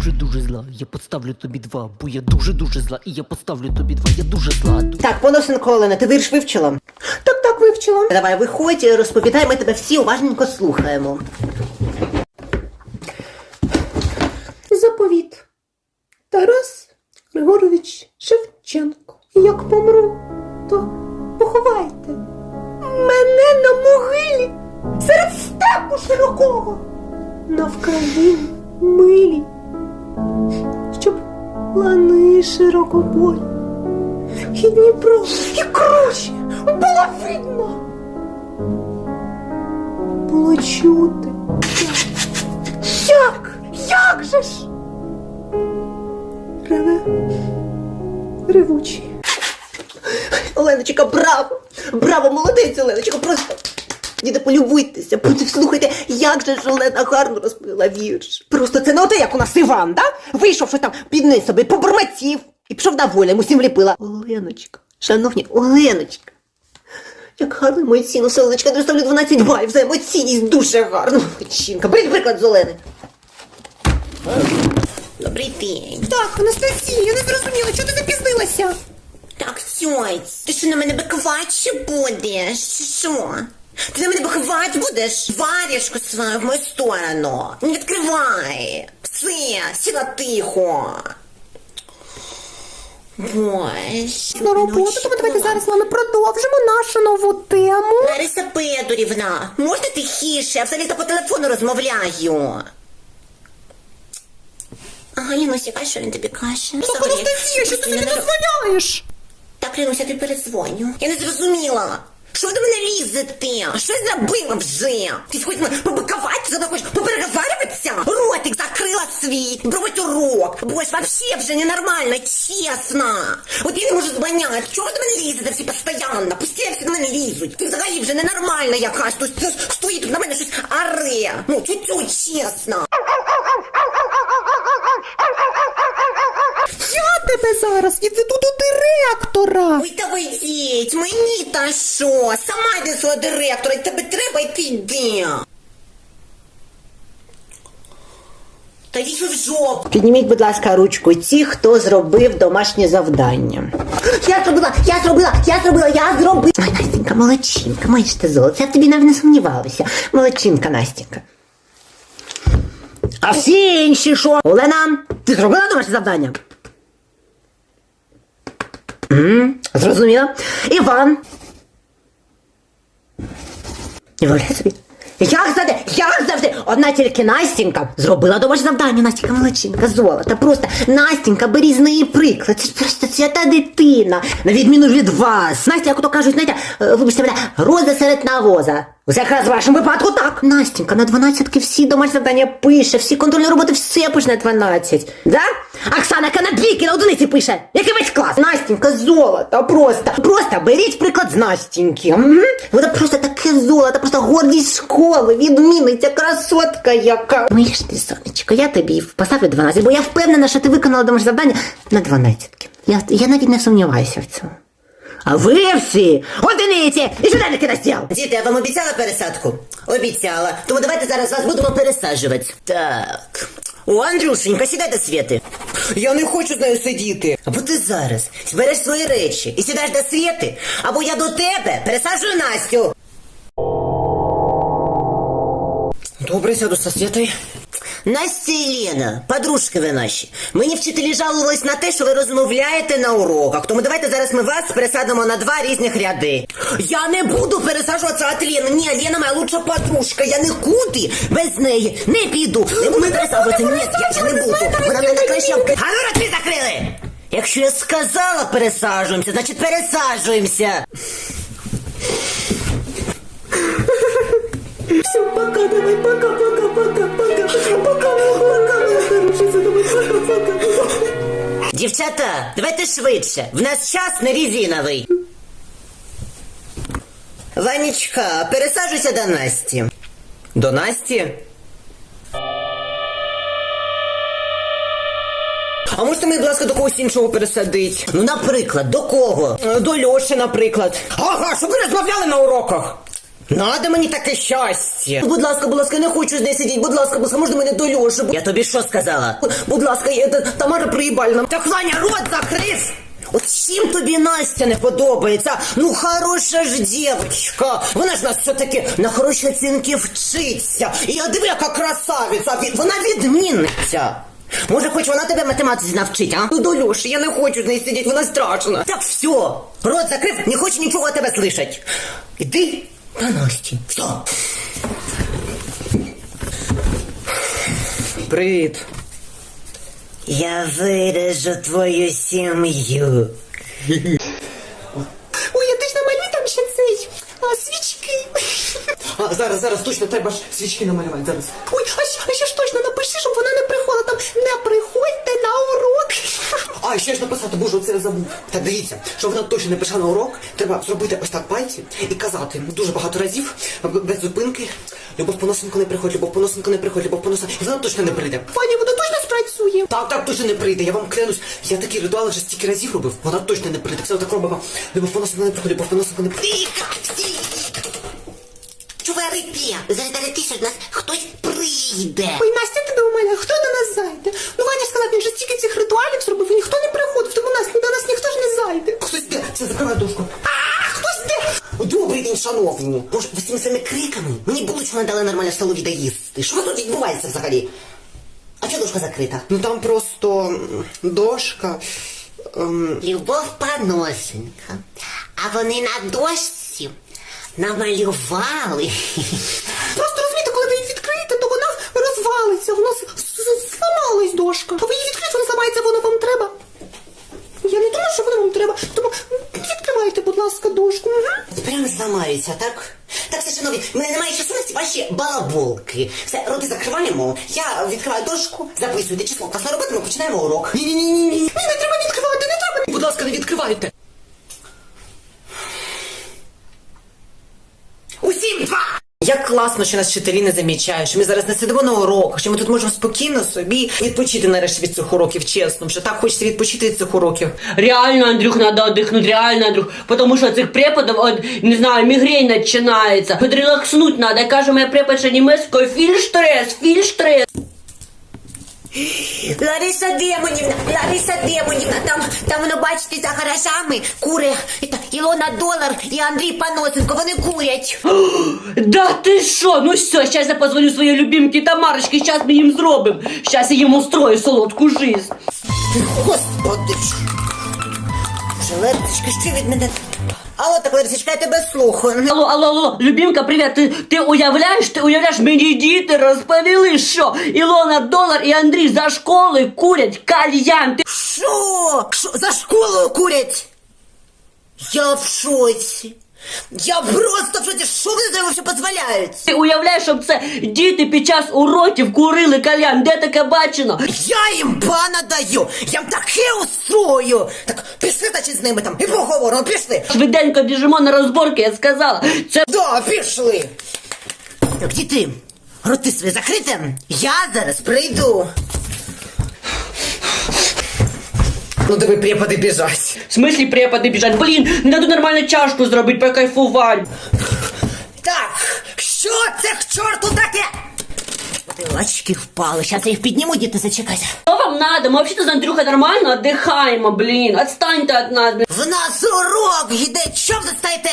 дуже-дуже зла. Я поставлю тобі два, бо я дуже-дуже зла. І я поставлю тобі два, я дуже зла. Так, поносенко Олена, ти вірш вивчила? Так, так, вивчила. Давай, виходь, розповідай, ми тебе всі уважненько слухаємо. Заповіт. Тарас Григорович Шевченко. Як помру, то поховайте мене на могилі серед степу широкого. На Вкраїні милі, щоб лани широкобой і Дніпро, і круче було видно. Було чути. Як? Як же ж? Реве. Ревучі. Оленочка, браво! Браво, молодець, Оленочка, просто. Діти, полюбуйтеся, слухайте, як же ж Олена гарно розповіла вірш. Просто це не оте, як у нас Іван, да? Вийшов, що там підниз собі, побормотів і пішов на волю, йому всім вліпила. Оленочка, шановні, Оленочка. Як гарно емоційно, Селеночка, я ставлю 12 балів за емоційність, дуже гарно. Молодчинка, беріть приклад з Олени. Добрий день. Так, Анастасія, я не зрозуміла, чого ти запізнилася? Так, тьоть, ти що на мене бикувати будеш? Що? Ти на мене бикувати будеш? Варішку свою в мою сторону. Не відкривай. Все, сіла тихо. Ось. На роботу, тому давайте зараз з вами продовжимо нашу нову тему. Лариса Педорівна, можна тихіше? Я взагалі-то по телефону розмовляю. Ага, Лінуся, а що він тобі каже? Так, Анастасія, що ти собі дозволяєш? Так, Лінуся, ти передзвоню. Я не зрозуміла. Що ви до мене лізете? Що я зробила вже? Ти мене побикувати, заодно хочеш попереговарюватися? Ротик закрила свій, бровить урок. Бо ж вообще вже ненормально, чесно. От я не можу збаняти. Чого до мене лізете всі постійно? Пусті всі до мене лізуть. Ти взагалі вже ненормальна якась. Тут тут стоїть тут на мене щось аре. Ну, тю-тю, чесно. Я тебе зараз відведу до директора. Ой, та вийдіть, мені та що? Сама йди свого директора, і тебе треба йти йди. Та йдіть ви в жопу. Підніміть, будь ласка, ручку ті, хто зробив домашнє завдання. Я зробила, я зробила, я зробила, я зробила. Ой, Настенька, молодчинка, маєш ти золото. Я в тобі навіть не сумнівалася. Молодчинка, Настенька. А всі інші що? Олена, ти зробила домашнє завдання? М, Зрозуміла. Іван. Валяй собі. Як завжди, як завжди, одна тільки Настінька зробила домашнє завдання. Настінька молодчинка, золота. Просто Настінька, неї приклад. Це просто свята дитина. На відміну від вас. Настя, як то кажуть, знаєте, е, вибачте мене, роза серед навоза. Якраз в вашому випадку так. Настінька на 12 всі домашні завдання пише, всі контрольні роботи все пише на 12. Да? Оксана, яка на двійки на одиниці пише. Який весь клас. Настінька, золото, просто. Просто беріть приклад з Настіньки. Угу. Вона просто таке золото, просто гордість школи, відмінниця, красотка яка. Моє ж ти, сонечко, я тобі поставлю 12, бо я впевнена, що ти виконала домашнє завдання на 12. Я, я навіть не сумніваюся в цьому. А ви всі одиниці і щоденники на стіл. Діти, я вам обіцяла пересадку? Обіцяла. Тому давайте зараз вас будемо пересаджувати. Так. О, Андрюшенька, сідай до Світи. Я не хочу з нею сидіти. Або ти зараз збереш свої речі і сідаєш до Світи, або я до тебе пересаджую Настю. Добре, сяду со Світою. Настя і Лена, подружки ви наші. Мені вчителі жалувались на те, що ви розмовляєте на уроках. Тому давайте зараз ми вас пересадимо на два різних ряди. Я не буду пересаджуватися від Лени. Ні, Лена моя лучша подружка. Я нікуди без неї не піду. Не буду пересаджуватися. Ні, я, не буду. Вона мене накраще. А ну роти закрили! Якщо я сказала пересаджуємося, значить пересаджуємося. Дівчата, давайте швидше. В нас час не резиновий. Ванечка, пересаджуйся до Насті. До Насті? А можете мені, будь ласка, до когось іншого пересадити? Ну, наприклад, до кого? До Льоші, наприклад. Ага, щоб ви розмовляли на уроках. Надо мені таке щастя. Будь ласка, будь ласка, не хочу з нею сидіти. Будь ласка, будь ласка, можна мене до Льоші? Я тобі що сказала? Будь ласка, я, та- Тамара приїбальна. Так Ваня, рот закрив! От чим тобі Настя не подобається? Ну хороша ж дівчинка. Вона ж нас все-таки на хороші оцінки вчиться. І я диви, яка красавиця. Вона відмінниця. Може, хоч вона тебе математиці навчить, а? Ну до Льоші, я не хочу з нею сидіти, вона страшна. Так все, рот закрив, не хочу нічого тебе слышать. Іди до Насті. Все. Привіт. Я вирежу твою сім'ю. Ой, я точно малюю там ще цей а, свічки. А, зараз, зараз точно треба ж свічки намалювати зараз. Ой, а, ще- а ще ж точно напиши, щоб вона не приходила там. Не на урок. А, ще ж написати, боже, оце я забув. Так дивіться, щоб вона точно не прийшла на урок, треба зробити ось так пальці і казати дуже багато разів, без зупинки. Любов поносенко не приходь, любов поносенко не приходь, любов поносенко. Вона точно не прийде. Ваня, вона точно спрацює. Так, так, точно не прийде. Я вам клянусь. Я такі ритуали вже стільки разів робив. Вона точно не прийде. Все так робимо. Любов поносенко не приходь, любов поносенко не приходь. Чуварики, зараз до нас хтось прийде. Ой, Настя, ти до мене, хто до нас зайде? Ну, Ваня сказав, він же стільки цих ритуалів зробив, і ніхто не приходив, тому нас, до нас ніхто ж не зайде. Хтось де? Це закривай дошку. А, хтось де? Добрий день, шановні. Боже, ви з цими криками мені булочку не дали нормально в столові доїсти. Що тут відбувається взагалі? А чого дошка закрита? Ну там просто дошка. Ем, Любов Паносенка. А вони на дошці намалювали. Просто розумієте, коли ви її відкриєте, то вона розвалиться, вона зламалась дошка. А ви її відкриєте, вона зламається, воно вам треба. Я не думаю, що воно вам треба. Тому відкривайте, будь ласка, дошку. Угу. Прямо зламаються, так? Так, все, шановні, в мене немає часу на ваші балаболки. Все, роти закриваємо. Я відкриваю дошку, записуйте число. Класно робити, ми починаємо урок. Ні-ні-ні. Ні, не треба відкривати, не треба. Будь ласка, не відкривайте. Усім два! Як класно, що нас вчителі не замічають, що ми зараз не сидимо на уроках, що ми тут можемо спокійно собі відпочити нарешті від цих уроків, чесно, що так хочеться відпочити від цих уроків. Реально, Андрюх, треба віддихнути, реально, Андрюх. Потому що цих преподів, от, не знаю, мігрень починається. Хоть треба. Я Каже моя преподша німецькою, фільштрес, фільштрес. Лариса Демонівна, Лариса Демонівна, там, там воно, бачите, за гаражами кури Ілона Долар і Андрій Паносенко, вони курять. Да ти що? Ну все, сейчас я позвоню своїй любимці Тамарочці, сейчас ми їм зробимо. Сейчас я їм устрою солодку жизнь. Господи. Боже, що від мене? Алло, так, Ларисочка, я тебе слухаю. Алло, алло, алло, любимка, привіт. Ти, ти уявляєш, ти уявляєш, мені діти розповіли, що Ілона Долар і Андрій за школи курять кальян. Ти Що? Що? За школою курять? Я в шоці. Я просто в шоці. Що вони за вообще дозволяють? Ти уявляєш, щоб це діти під час уроків курили кальян? Де таке бачено? Я їм бана даю! Я їм таке устрою! Так, пішли, значить, з ними там і поговоримо, пішли! Швиденько біжимо на розборки, я сказала. Це Да, пішли! Так, діти, роти свої закриті, я зараз прийду. Ну давай преподи біжать. в смислі преподы біжать. Блін, не дадуть нормальну чашку зробити, покайфувати. Так, що це к чорту таке? Очки впали, зараз я їх підніму, діти, зачекайте. Що вам надо? Ми взагалі з Андрюхою нормально віддихаємо, блін. Отстаньте від нас, блін. В нас урок йде, ви стоїте?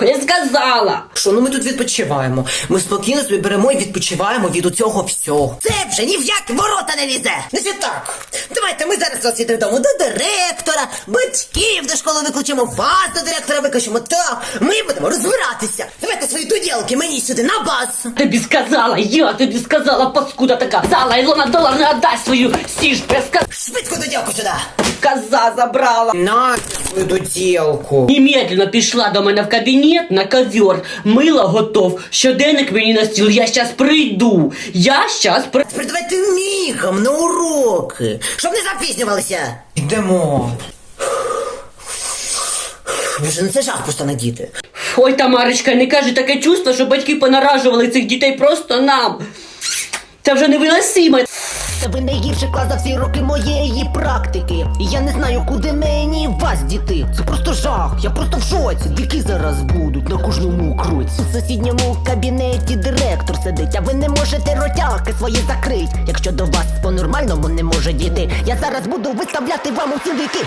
Я сказала. Що, ну ми тут відпочиваємо. Ми спокійно собі беремо і відпочиваємо від усього всього. Це вже ні в які ворота не лізе. Значить так, давайте ми зараз вас додому до директора, батьків до школи викличемо, вас до директора викличемо. Так, ми будемо розбиратися. Давайте свої дуділки мені сюди на бас. Тобі сказала, я тобі сказала, паскуда така. Зала, Ілона долар не отдасть свою сішку. Я Швидко дуділку сюди. коза забрала. На свою доділку. Немедленно пішла до мене в кабінет на ковер. Мило готов. Щоденник мені на стіл. Я щас прийду. Я щас прийду. Придавайте мігом на уроки, щоб не запізнювалися. Йдемо. Боже, ну це жах просто на діти. Ой, Тамарочка, не кажи таке чувство, що батьки понаражували цих дітей просто нам. Це вже невиносимо. Це ви найгірший клас за всі роки моєї практики. І я не знаю, куди мені вас діти. Це просто жах, я просто в шоці. Віки зараз будуть на кожному кроці. У сусідньому кабінеті директор сидить, а ви не можете ротяки свої закрить. Якщо до вас по-нормальному не може діти, я зараз буду виставляти вам усі віки.